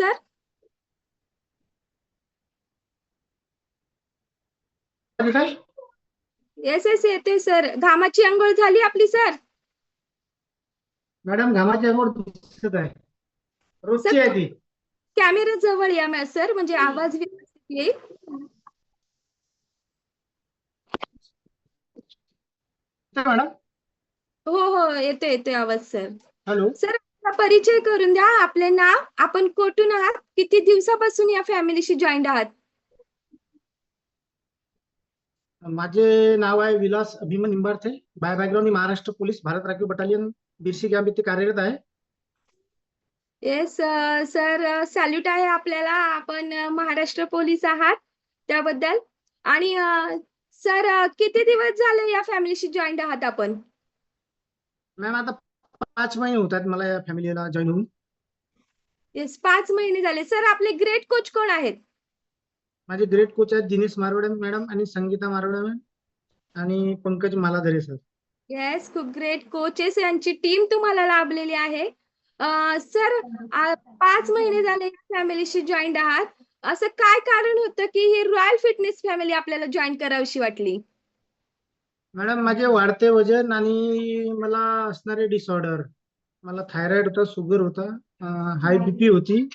Sir yes yes येते sir घामाची अंघोळ झाली आपली सर मॅडम घामाची अंघोळ दिसत आहे. रोजची आहे ती. कॅमेरा जवळ या मॅ सर म्हणजे आवाज व्यवस्थित येईल. मॅडम हो हो येते येते आवाज सर हॅलो सर परिचय करून द्या. आपले नाव. आपण कुठून आहात? किती दिवसापासून या फॅमिलीशी जॉईंट आहात? माझे नाव आहे विलास अभिमन निंबारथे. बाय बॅकग्राऊंड मी महाराष्ट्र पोलीस भारत राखीव बटालियन बिरसी कॅम्प इथे कार्यरत आहे. येस सर सॅल्यूट आहे आपल्याला. आपण अ, महाराष्ट्र पोलीस आहात त्याबद्दल. आणि सर किती दिवस झाले या फॅमिलीशी जॉईंट आहात आपण? मॅम आता पाच महिने होत आहेत मला या फॅमिलीला जॉईन होऊन. येस पाच महिने झाले. सर आपले ग्रेट कोच कोण आहेत? माझे ग्रेट कोच आहेत दिनेश मारवडे मॅडम आणि संगीता मारवडे मॅम आणि पंकज मालाधरे सर येस खूप ग्रेट कोचेस यांची टीम तुम्हाला लाभलेली आहे. सर पाच महिने झाले फॅमिलीशी जॉईंट आहात. असं काय कारण होतं की ही रॉयल फिटनेस फॅमिली आपल्याला जॉईन करावीशी वाटली? मॅडम माझे वाढते वजन आणि मला असणारे डिसऑर्डर मला थायरॉइड होता शुगर होता हाय बीपी होती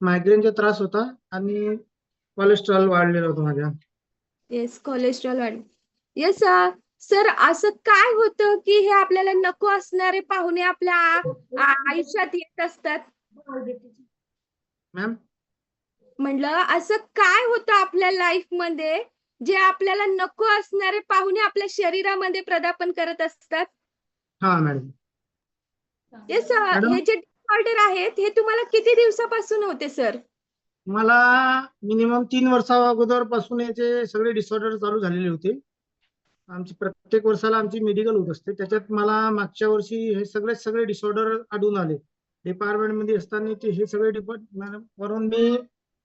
मायग्रेनचा त्रास होता आणि कोलेस्ट्रॉल वाढलेलं होतं माझ्या. येस कोलेस्ट्रॉल वाढ येस सर असं काय होतं की हे आपल्याला नको असणारे पाहुणे आपल्या आ- आयुष्यात येत असतात? मॅम म्हणलं असं काय होतं आपल्या लाईफमध्ये जे आपल्याला नको असणारे पाहुणे आपल्या शरीरामध्ये प्रदापन करत असतात? हा मॅडम? हे जे डिसऑर्डर आहेत हे तुम्हाला किती दिवसापासून होते सर? मला मिनिमम तीन वर्षा अगोदरपासून याचे सगळे डिसऑर्डर चालू झालेले होते. आमची प्रत्येक वर्षाला आमची मेडिकल होत असते. त्याच्यात मला मागच्या वर्षी हे सगळे सगळे डिसऑर्डर आढळून आले. डिपार्टमेंटमध्ये असताना ते हे सगळे वरून मी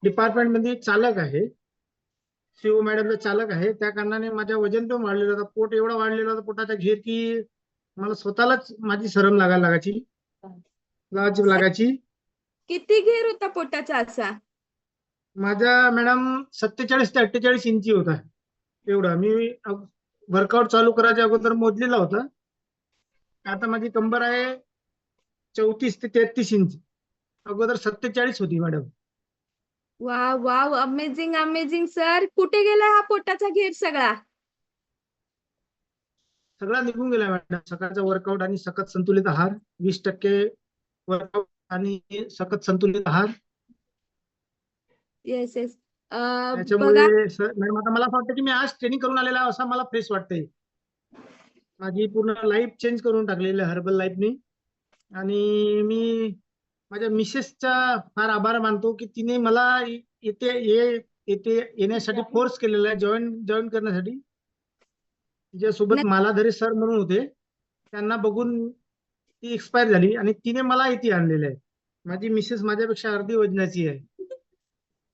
डिपार्टमेंटमध्ये चालक आहे. सीओ मॅडमचा चालक आहे. त्या कारणाने माझ्या वजन पण वाढलेलं होतं. पोट एवढं वाढलेलं होतं पोटाच्या घेर की मला स्वतःलाच माझी शरम लागायला लागायची. लाज लागायची. किती घेर होता पोटाचा असा? माझा मॅडम सत्तेचाळीस ते अठ्ठेचाळीस इंची होता. एवढा. मी वर्कआउट चालू करायच्या अगोदर मोजलेला होता. आता माझी कंबर आहे चौतीस ते तेहतीस इंच. अगोदर सत्तेचाळीस होती मॅडम. वा वाव. अमेझिंग अमेझिंग सर कुठे गेला हा पोटाचा घेर सगळा? सगळा निघून गेला मॅडम सकाळचा वर्कआउट आणि सकत संतुलित आहार वीस टक्के वर्कआउट आणि सकत संतुलित आहार. येस येस त्याच्यामुळे सर मॅडम आता मला असं वाटतं की मी आज ट्रेनिंग करून आलेला आहे असं मला फ्रेश वाटतंय. माझी पूर्ण लाईफ चेंज करून टाकलेली आहे हर्बल लाईफनी आणि मी माझ्या मिसेसचा फार आभार मानतो की तिने मला इ- इथे ये येथे येण्यासाठी फोर्स केलेला आहे जॉईन जॉईन करण्यासाठी. तिच्यासोबत नक्की. मालाधरे सर म्हणून होते. त्यांना बघून ती एक्सपायर झाली आणि तिने मला इथे आणलेलं आहे. माझी मिसेस माझ्यापेक्षा अर्धी वजनाची आहे.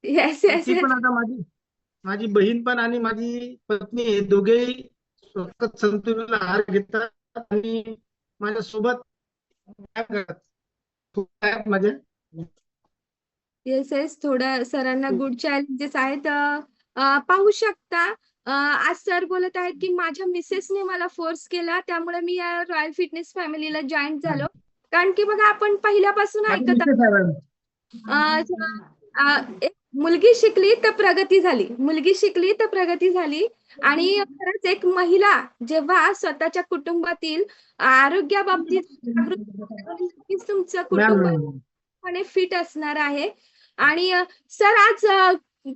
येस येस ती पण आता माझी माझी बहीण पण आणि माझी पत्नी हे दोघेही स्वतः संतुलित आहार घेतात आणि माझ्या सोबत माझ्या येस येस थोडं सरांना गुड चॅलेंजेस आहेत. अ, अ, पाहू शकता. आज सर बोलत आहेत की माझ्या मिसेसने मला फोर्स केला त्यामुळे मी या रॉयल फिटनेस फॅमिलीला जॉईन झालो. कारण की बघा आपण पहिल्यापासून ऐकत मुलगी शिकली तर प्रगती झाली. मुलगी शिकली तर प्रगती झाली. आणि खरंच एक महिला जेव्हा स्वतःच्या कुटुंबातील आरोग्याबाबतीत तुमचं कुटुंब फिट असणार आहे. आणि सर आज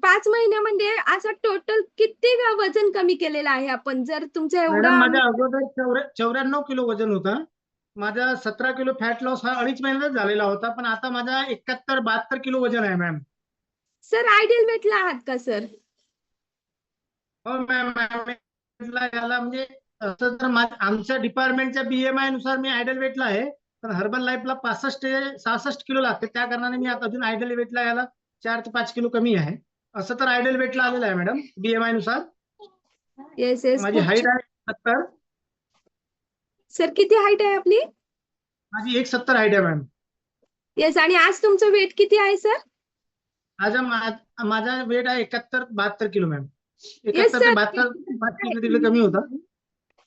पाच महिन्यामध्ये असं टोटल किती वजन कमी केलेलं आहे आपण? जर तुमचं एवढं माझ्या अगोदर चौऱ्या- चौऱ्याण्णव किलो वजन होता. माझा सतरा किलो फॅट लॉस हा अडीच महिन्यात झालेला होता पण आता माझा एकाहत्तर बहात्तर किलो वजन आहे मॅम सर आयडियल वेटला आहात का सर? हो मॅम याला म्हणजे असं तर मा- आमच्या डिपार्टमेंटच्या बीएमआयनुसार मी आयडल वेटला आहे पण हर्बल लाईफला पासष्ट ते सहासष्ट किलो लागते. त्या कारणाने मी आता अजून आयडल वेटला याला चार ते पाच किलो कमी आहे. असं तर आयडल वेटला आलेलं आहे मॅडम बीएमआयनुसार. येस येस माझी हाईट आहे सत्तर. सर किती हाईट आहे आपली? माझी एक सत्तर हाईट आहे मॅम येस आणि आज तुमचं वेट किती आहे सर आज मा- माझा वेट आहे एकाहत्तर बहात्तर किलो मॅम एकाहत्तर sir. ते बहात्तर पाच किलो कमी होता.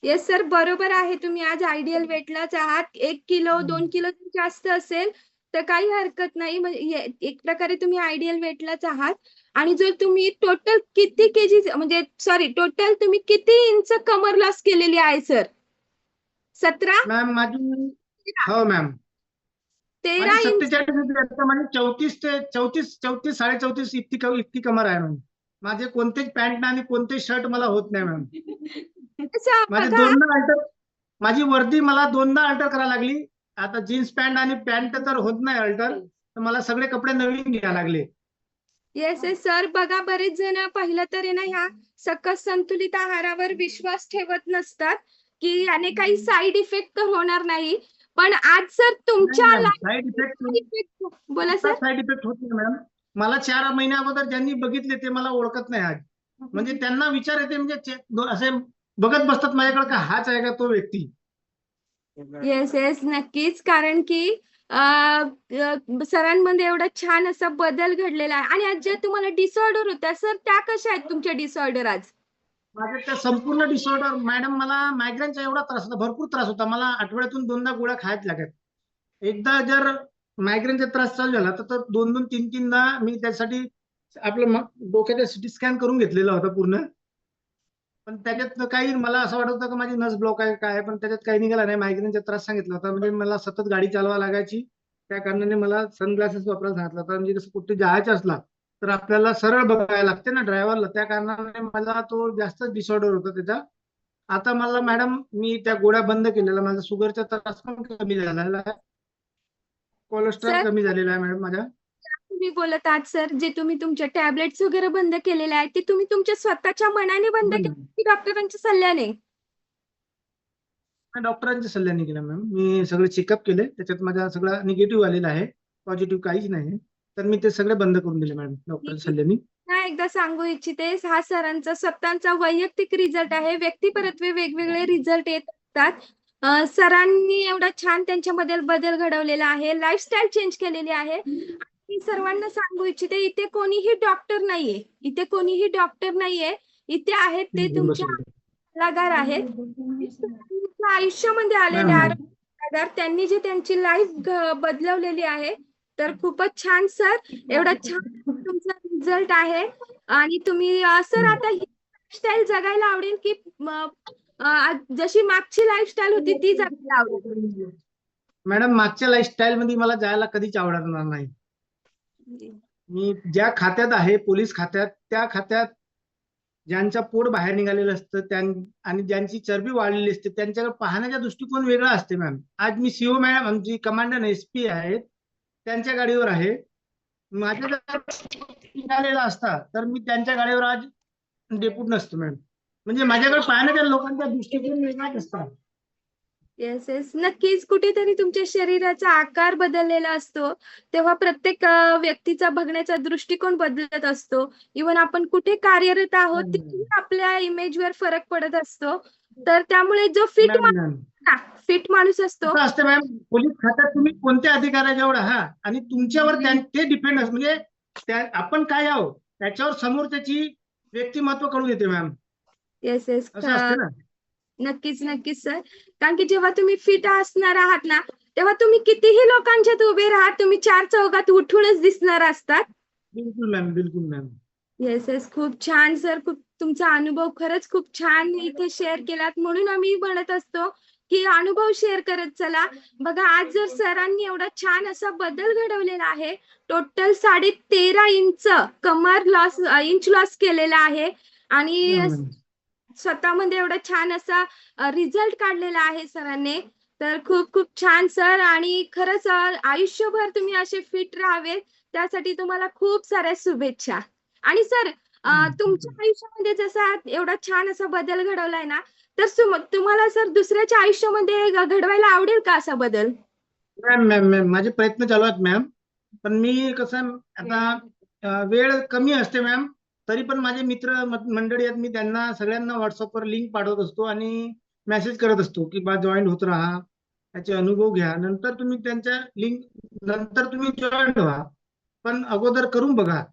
येस सर बरोबर आहे. तुम्ही आज आयडियल वेटलाच आहात. एक किलो. दोन किलो जर जास्त असेल. तर काही हरकत नाही. म्हणजे एक प्रकारे तुम्ही आयडियल वेटलाच आहात. आणि जर तुम्ही टोटल किती केजी म्हणजे सॉरी टोटल तुम्ही किती इंच कमर लॉस केलेली आहे सर सतरा? मॅम माझी हो मॅम तेरा इंच चौतीस ते चौतीस चौतीस साडे चौतीस इतकी इतकी कमर आहे मॅम माझे कोणतेच पॅन्ट आणि कोणतेच शर्ट मला होत नाही मॅम माझे दोनदा अल्टर माझी वर्दी मला दोनदा अल्टर करायला लागली. आता जीन्स पॅन्ट आणि पॅन्ट तर होत नाही अल्टर. तर मला सगळे कपडे नवीन घ्यायला लागले. येस येस सर बघा बरेच जण पहिलं तर आहे ना ह्या सकस संतुलित आहारावर विश्वास ठेवत नसतात की याने काही साईड इफेक्ट तर होणार नाही. पण आज सर तुमच्या साईड इफेक्ट बोला सर साईड इफेक्ट होत नाही मॅम मला चार महिन्या अगोदर ज्यांनी बघितले ते मला ओळखत नाही आज. म्हणजे त्यांना विचार येते म्हणजे चे- दो- असे बघत बसतात माझ्याकडे का हाच आहे का तो व्यक्ती? येस येस नक्कीच. कारण की सरांमध्ये एवढा छान असा बदल घडलेला आहे. आणि आज ज्या तुम्हाला डिसऑर्डर होत्या सर त्या कशा आहेत तुमच्या डिसऑर्डर आज? माझे त्या संपूर्ण डिसऑर्डर मॅडम मला मायग्रेनचा एवढा त्रास होता भरपूर त्रास होता. मला आठवड्यातून दोनदा गोळ्या खायच लागत. एकदा जर मायग्रेनचा त्रास चालू झाला तर तो दोन दोन तीन तीनदा मी त्यासाठी आपलं डोक्याचा सिटी स्कॅन करून घेतलेला होता पूर्ण. पण त्याच्यात काही मला असं वाटत होतं की माझी नस ब्लॉक आहे काय पण त्याच्यात काही निघाला नाही. मायग्रेनचा त्रास सांगितला होता. म्हणजे मला सतत गाडी चालवा लागायची. त्या कारणाने मला सनग्लासेस वापरायला सांगितलं होतं. म्हणजे कसं कुठे जायचं असला तर आपल्याला सरळ बघायला लागते ना ड्रायव्हरला त्या कारणाने मला तो जास्त डिसऑर्डर होता त्याचा. आता मला मॅडम मी त्या गोळ्या बंद केलेल्या. माझा शुगरचा त्रास पण कमी झालेला आहे. कोलेस्ट्रॉल? कमी झालेला आहे मॅडम माझ्या. तुम्ही बोलत आहात सर जे तुम्ही तुमच्या टॅबलेट्स वगैरे बंद केलेले आहेत ते तुम्ही तुमच्या स्वतःच्या मनाने बंद केले की डॉक्टरांच्या सल्ल्याने? डॉक्टरांच्या सल्ल्याने केलं मॅम. मी सगळे चेकअप केले त्याच्यात माझा सगळा निगेटिव्ह आलेला आहे पॉझिटिव्ह काहीच नाही. तर मी ते सगळे बंद करून दिले मॅडम डॉक्टरच्या सल्ल्याने. पुन्हा एकदा सांगू इच्छिते हा सरांचा स्वतःचा वैयक्तिक रिझल्ट आहे व्यक्तिपरत्वे वेगवेगळे रिझल्ट येत असतात. सरांनी एवढा छान त्यांच्यामध्ये बदल घडवलेला आहे लाईफस्टाईल चेंज केलेली आहे. आणि सर्वांना सांगू इच्छिते इथे कोणीही डॉक्टर नाहीये. इथे कोणीही डॉक्टर नाहीये. इथे आहेत ते तुमच्या सल्लागार आहेत. तुमच्या आयुष्यामध्ये आलेले. आरोग्य त्यांनी जे त्यांची लाईफ बदलवलेली आहे तर खूपच छान सर एवढा छान तुमचा रिझल्ट आहे. आणि तुम्ही सर. आता ही लाईफस्टाईल जगायला आवडेल की म, जशी मागची लाईफस्टाईल होती ती जगायला आवडेल? मॅडम मागच्या लाईफस्टाईल मध्ये मला जायला कधीच आवडणार नाही. मी ज्या खात्यात आहे पोलीस खात्यात त्या खात्यात ज्यांचं पोट बाहेर निघालेलं असतं त्यां आणि ज्यांची चरबी वाढलेली असते त्यांच्याकडे पाहण्याचा दृष्टिकोन वेगळा असते मॅम आज मी सीओ मॅडम आमची कमांडर एस पी आहेत त्यांच्या गाडीवर आहे. माझ्या निघालेला असता तर मी त्यांच्या गाडीवर आज डेपूट नसतो मॅम म्हणजे माझ्याकडे पाहण्याच्या लोकांचा दृष्टिकोन वेगळाच असतात येस येस नक्कीच कुठेतरी तुमच्या शरीराचा आकार बदललेला असतो. तेव्हा प्रत्येक व्यक्तीचा बघण्याचा दृष्टिकोन बदलत असतो. इवन आपण कुठे कार्यरत आहोत. तिथेही आपल्या इमेजवर फरक पडत असतो. तर त्यामुळे जो फिट मॅम. फिट माणूस असतो. असतं मॅम पोलीस खात्यात तुम्ही कोणत्या अधिकाऱ्याजवळ आहात आणि तुमच्यावर ते डिपेंड असतं. म्हणजे आपण काय आहोत त्याच्यावर समोर त्याची व्यक्तिमत्व कळून येते मॅम येस येस असं असते ना? नक्कीच नक्कीच सर कारण की जेव्हा तुम्ही फिट असणार आहात ना तेव्हा तुम्ही कितीही लोकांच्यात उभे राहा तुम्ही चार चौघात उठूनच दिसणार असतात. बिलकुल मॅम बिलकुल मॅम येस येस खूप छान सर खूप तुमचा अनुभव खरंच खूप छान इथे शेअर केलात. म्हणून आम्ही म्हणत असतो की अनुभव शेअर करत चला. बघा आज जर सरांनी एवढा छान असा बदल घडवलेला आहे टोटल साडे तेरा इंच कमर लॉस इंच लॉस केलेला आहे. आणि स्वतःमध्ये एवढा छान असा रिझल्ट काढलेला आहे सरांनी. तर खूप खूप छान सर आणि खरंच आयुष्यभर तुम्ही असे फिट राहावे त्यासाठी तुम्हाला खूप साऱ्या शुभेच्छा. आणि सर. तुमच्या आयुष्यामध्ये जसा एवढा छान असा बदल घडवलाय ना तर तुम्हाला सर दुसऱ्याच्या आयुष्यामध्ये घडवायला आवडेल का असा बदल? मॅम मॅम मॅम माझे प्रयत्न चालू आहेत मॅम पण मी कसं आता वेळ कमी असते मॅम तरी पण माझे मित्र मंडळी आहेत मी त्यांना सगळ्यांना व्हॉट्सअपवर लिंक पाठवत असतो आणि मेसेज करत असतो की बा जॉईन होत राहा त्याचे अनुभव घ्या. नंतर तुम्ही त्यांच्या लिंक नंतर तुम्ही जॉईन व्हा. पण अगोदर करून बघा.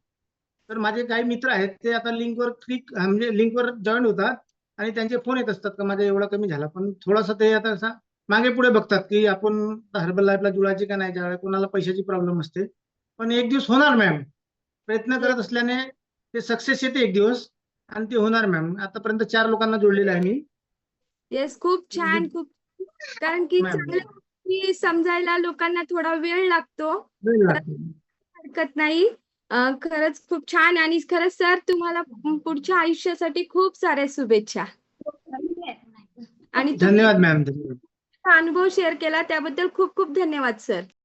तर माझे काही मित्र आहेत ते आता लिंकवर क्लिक म्हणजे लिंकवर जॉईन होतात आणि त्यांचे फोन येत असतात का माझा एवढा कमी झाला. पण थोडासा ते आता असा मागे पुढे बघतात की आपण हर्बल लाईफला जुळायचे का नाही ज्या कोणाला पैशाची प्रॉब्लेम असते. पण एक दिवस होणार मॅम प्रयत्न करत असल्याने ते सक्सेस येते एक दिवस आणि ते होणार मॅम आतापर्यंत चार लोकांना जोडलेलं आहे मी. येस खूप छान खूप कारण की समजायला लोकांना थोडा वेळ लागतो. हरकत नाही. खरंच खूप छान आणि खरंच सर तुम्हाला पुढच्या आयुष्यासाठी खूप साऱ्या शुभेच्छा. आणि धन्यवाद मॅम अनुभव शेअर केला त्याबद्दल खूप खूप धन्यवाद सर